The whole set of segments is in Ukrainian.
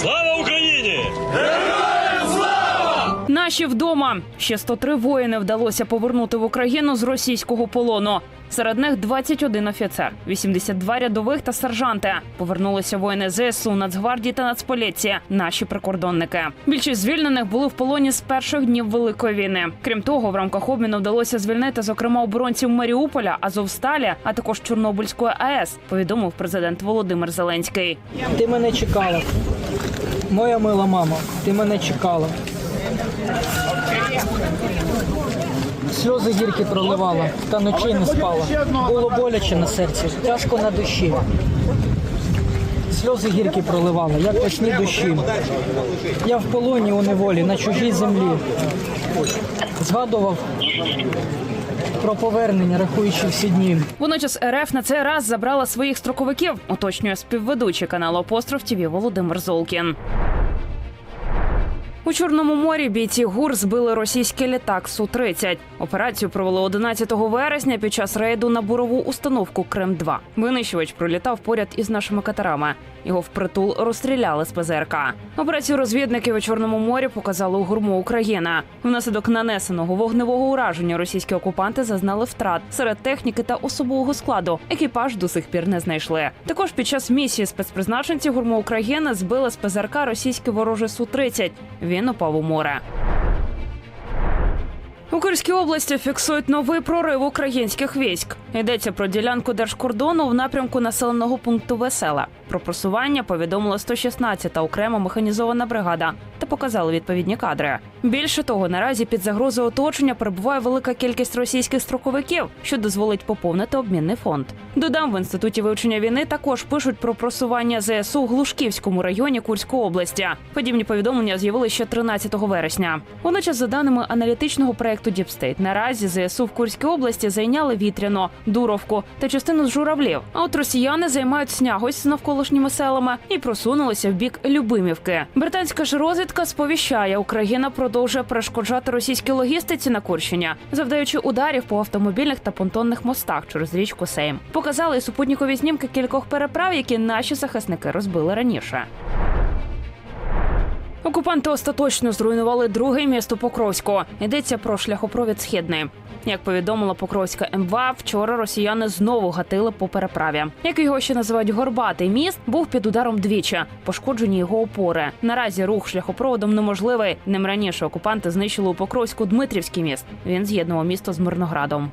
Слава Україні! Наші вдома ще 103 воїни вдалося повернути в Україну з російського полону. Серед них 21 офіцер, 82 рядових та сержанти. Повернулися воїни ЗСУ, Нацгвардії та Нацполіції. Наші прикордонники. Більшість звільнених були в полоні з перших днів великої війни. Крім того, в рамках обміну вдалося звільнити зокрема оборонців Маріуполя, Азовсталі, а також Чорнобильської АЕС. Повідомив президент Володимир Зеленський. Ти мене чекала. Моя мила мама, ти мене чекала. Сльози гірки проливала, та ночей не спала. Було боляче на серці, тяжко на душі. Сльози гірки проливала, як весні душі. Я в полоні у неволі, на чужій землі. Згадував про повернення, рахуючи всі дні. Водночас РФ на цей раз забрала своїх строковиків, уточнює співведучий каналу Апостроф ТІВІ Володимир Золкін. У Чорному морі бійці ГУР збили російський літак Су-30. Операцію провели 11 вересня під час рейду на бурову установку Крим-2. Винищувач пролітав поряд із нашими катерами. Його впритул розстріляли з ПЗРК. Операцію розвідників у Чорному морі показали у гурму Україна. Внаслідок нанесеного вогневого ураження російські окупанти зазнали втрат серед техніки та особового складу. Екіпаж до сих пір не знайшли. Також під час місії спецпризначенці гурму України збили з ПЗРК російський ворожий Су-30. Він упав у море. У Курській області фіксують новий прорив українських військ. Йдеться про ділянку держкордону в напрямку населеного пункту Весела. Про просування повідомила 116-та окрема механізована бригада та показали відповідні кадри. Більше того, наразі під загрозою оточення перебуває велика кількість російських строковиків, що дозволить поповнити обмінний фонд. Додам в інституті вивчення війни також пишуть про просування ЗСУ в Глушківському районі Курської області. Подібні повідомлення з'явилися ще 13 вересня. Водночас, за даними аналітичного проекту Діпстейт, наразі ЗСУ в Курській області зайняли Вітряно, Дуровку та частину з журавлів. А от росіяни займають снягось з навколишніми селами і просунулися в бік Любимівки. Британська ж розвідка сповіщає, Україна продовжує перешкоджати російській логістиці на Курщині, завдаючи ударів по автомобільних та понтонних мостах через річку Сейм. Показали супутникові знімки кількох переправ, які наші захисники розбили раніше. Окупанти остаточно зруйнували друге місто Покровську. Йдеться про шляхопровід Східний. Як повідомила Покровська МВА, вчора росіяни знову гатили по переправі. Як його ще називають горбатий міст, був під ударом двічі. Пошкоджені його опори. Наразі рух шляхопроводом неможливий. Ним раніше окупанти знищили у Покровську Дмитрівський міст. Він з'єднував місто з Мирноградом.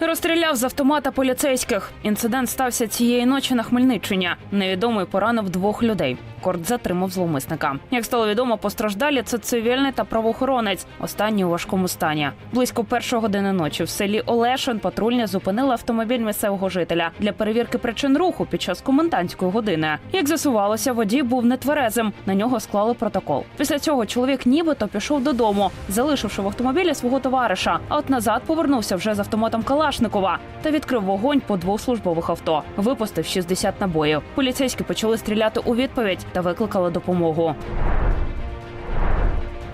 Розстріляв з автомата поліцейських. Інцидент стався цієї ночі на Хмельниччині. Невідомий поранив двох людей. Корт затримав зловмисника. Як стало відомо, постраждалі це цивільний та правоохоронець. Останній у важкому стані. Близько першої години ночі в селі Олешин патрульні зупинили автомобіль місцевого жителя для перевірки причин руху під час комендантської години. Як з'ясувалося, водій був нетверезим. На нього склали протокол. Після цього чоловік нібито пішов додому, залишивши в автомобілі свого товариша. А от назад повернувся вже з автоматом Калашникова та відкрив вогонь по двох службових авто. Випустив 60 набоїв. Поліцейські почали стріляти у відповідь та викликала допомогу.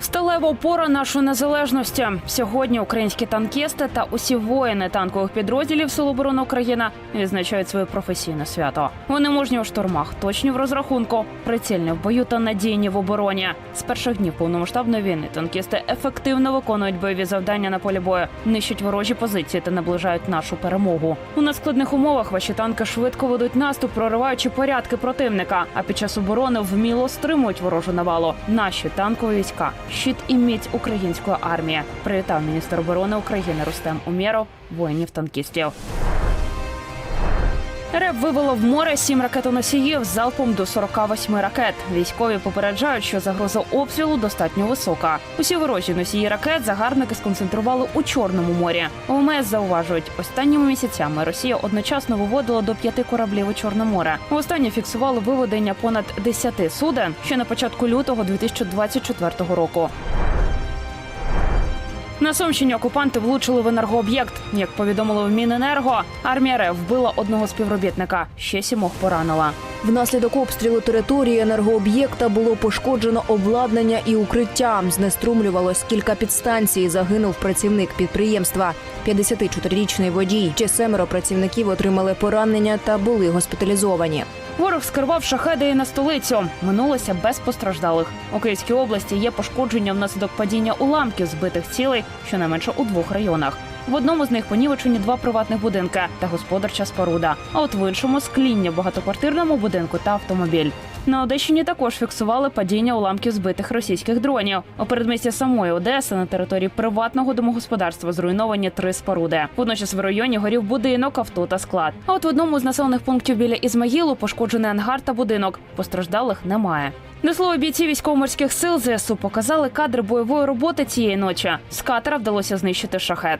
Сталева опора нашої незалежності. Сьогодні українські танкісти та усі воїни танкових підрозділів Сил оборони України відзначають своє професійне свято. Вони мужні у штурмах, точні в розрахунку, прицільні в бою та надійні в обороні. З перших днів повномасштабної війни танкісти ефективно виконують бойові завдання на полі бою, нищать ворожі позиції та наближають нашу перемогу. У надскладних умовах ваші танки швидко ведуть наступ, прориваючи порядки противника. А під час оборони вміло стримують ворожу навалу. Наші танкові війська щит і міць української армії. Привітав міністр оборони України Рустем Умєров, воїнів-танкістів. РЕБ вивело в море сім ракетоносіїв з залпом до 48 ракет. Військові попереджають, що загроза обстрілу достатньо висока. Усі ворожі носії ракет загарбники сконцентрували у Чорному морі. ОМС зауважують, останніми місяцями Росія одночасно виводила до п'яти кораблів у Чорне море. Востаннє фіксували виведення понад 10 суден ще на початку лютого 2024 року. На Сумщині окупанти влучили в енергооб'єкт. Як повідомили в Міненерго, армія РФ вбила одного співробітника, ще сімох поранила. Внаслідок обстрілу території енергооб'єкта було пошкоджено обладнання і укриття. Знеструмлювалось кілька підстанцій. Загинув працівник підприємства. 54-річний водій. Ще семеро працівників отримали поранення та були госпіталізовані. Ворог скерував шахеди на столицю. Минулося без постраждалих. У Київській області є пошкодження внаслідок падіння уламків збитих цілей, щонайменше у двох районах. В одному з них понівечені два приватних будинки та господарча споруда. А от в іншому скління в багатоквартирному будинку та автомобіль. На Одещині також фіксували падіння уламків збитих російських дронів. У передмісті самої Одеси на території приватного домогосподарства зруйновані три споруди. Водночас в районі горів будинок, авто та склад. А от в одному з населених пунктів біля Ізмаїлу пошкоджений ангар та будинок. Постраждалих немає. До слова, бійці військово-морських сил ЗСУ показали кадри бойової роботи цієї ночі. З катера вдалося знищити шахет.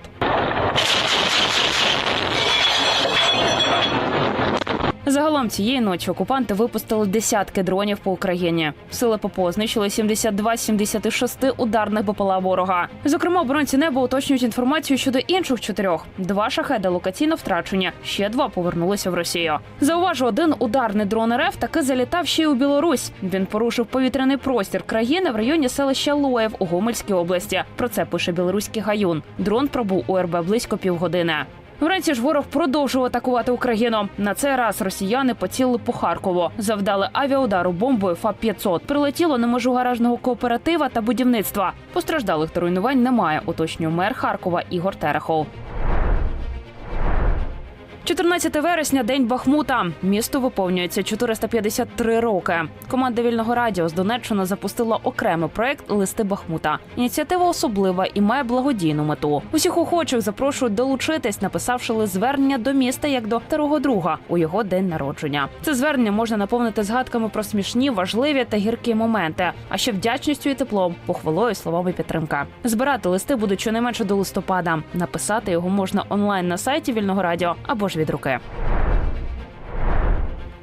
Загалом цієї ночі окупанти випустили десятки дронів по Україні. Сили ППО знищили 72 з 76 ударних БПЛА ворога. Зокрема, оборонці неба уточнюють інформацію щодо інших чотирьох. Два шахеди локаційно втрачені, ще два повернулися в Росію. Зауважу, один ударний дрон РФ таки залітав ще й у Білорусь. Він порушив повітряний простір країни в районі селища Лоєв у Гомельській області. Про це пише білоруський гаюн. Дрон пробув у РБ близько півгодини. Вранці ж ворог продовжував атакувати Україну. На цей раз росіяни поцілили по Харкову, завдали авіаудару бомбою ФАП-500. Прилетіло на межу гаражного кооператива та будівництва. Постраждалих та руйнувань немає. Уточнює мер Харкова Ігор Терехов. 14 вересня, день Бахмута. Місту виповнюється 453 роки. Команда вільного радіо з Донеччини запустила окремий проект Листи Бахмута. Ініціатива особлива і має благодійну мету. Усіх охочих запрошують долучитись, написавши лист звернення до міста як до старого друга у його день народження. Це звернення можна наповнити згадками про смішні, важливі та гіркі моменти, а ще вдячністю і теплом, похвалою словами підтримка. Збирати листи будуть щонайменше до листопада. Написати його можна онлайн на сайті вільного радіо або ж від руки.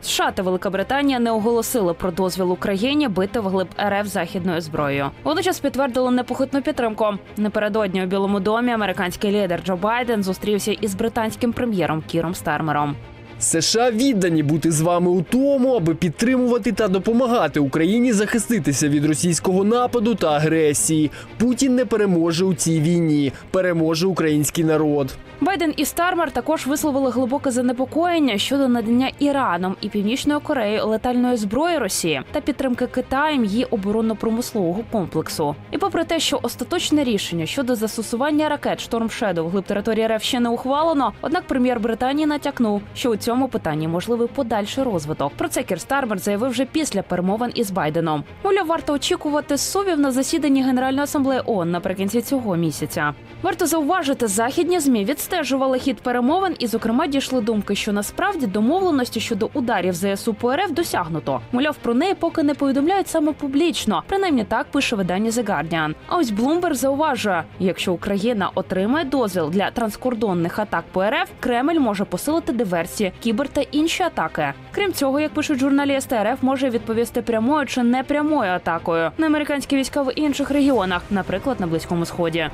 США та Велика Британія не оголосили про дозвіл Україні бити вглиб РФ західною зброєю. Водночас підтвердили непохитну підтримку. Напередодні у Білому домі американський лідер Джо Байден зустрівся із британським прем'єром Кіром Стармером. США віддані бути з вами у тому, аби підтримувати та допомагати Україні захиститися від російського нападу та агресії. Путін не переможе у цій війні, переможе український народ. Байден і Стармер також висловили глибоке занепокоєння щодо надання Іраном і Північною Кореєю летальної зброї Росії та підтримки Китаєм її оборонно-промислового комплексу. І попри те, що остаточне рішення щодо застосування ракет Шторм Shadow вглиб території РФ ще не ухвалено, однак прем'єр Британії натякнув, що у цьому питанні можливий подальший розвиток. Про це Кір Стармер заявив вже після перемовин із Байденом. Мовляв, варто очікувати совів на засіданні Генеральної асамблеї ООН наприкінці цього місяця. Варто зауважити, західні змі відстежували хід перемовин і, зокрема, дійшли думки, що насправді домовленості щодо ударів ЗСУ по РФ досягнуто. Мовляв, про неї поки не повідомляють саме публічно. Принаймні так пише видання The Guardian. А ось Bloomberg зауважує, якщо Україна отримає дозвіл для транскордонних атак по РФ, Кремль може посилити диверсії, кібер та інші атаки. Крім цього, як пишуть журналісти, РФ може відповісти прямою чи непрямою атакою на американські війська в інших регіонах, наприклад, на близькому сході.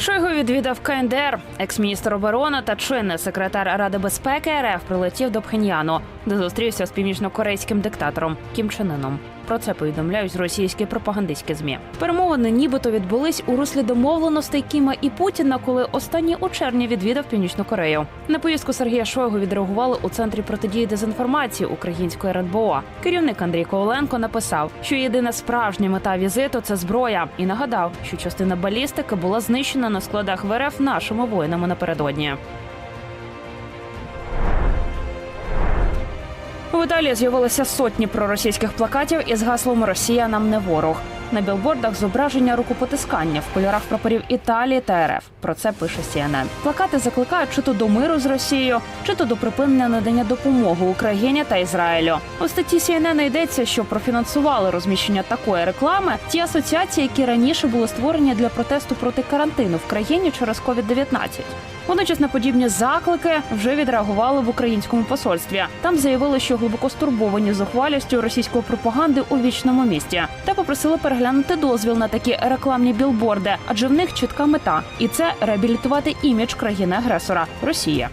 Шойгу відвідав КНДР. Екс-міністр оборони та чинний секретар Ради безпеки РФ прилетів до Пхеньяну, де зустрівся з північно-корейським диктатором Кім Чен Ыном. Про це повідомляють російські пропагандистські змі. Перемовини нібито відбулись у руслі домовленостей Кіма і Путіна, коли останній у червні відвідав Північну Корею. На поїздку Сергія Шойгу відреагували у центрі протидії дезінформації української РНБО. Керівник Андрій Коваленко написав, що єдина справжня мета візиту це зброя, і нагадав, що частина балістики була знищена на складах в РФ нашими воїнами напередодні. В Італії з'явилися сотні проросійських плакатів із гаслом Росія нам не ворог. На білбордах зображення рукопотискання в кольорах прапорів Італії та РФ. Про це пише CNN. Плакати закликають чи то до миру з Росією, чи то до припинення надання допомоги Україні та Ізраїлю. У статті CNN йдеться, що профінансували розміщення такої реклами ті асоціації, які раніше були створені для протесту проти карантину в країні через COVID-19. Водночас на подібні заклики вже відреагували в українському посольстві. Там заявили, що глибоко стурбовані зухвалістю російської пропаганди у вічному місті, та попросили переглянути дозвіл на такі рекламні білборди, адже в них чітка мета, і це реабілітувати імідж країни-агресора Росії.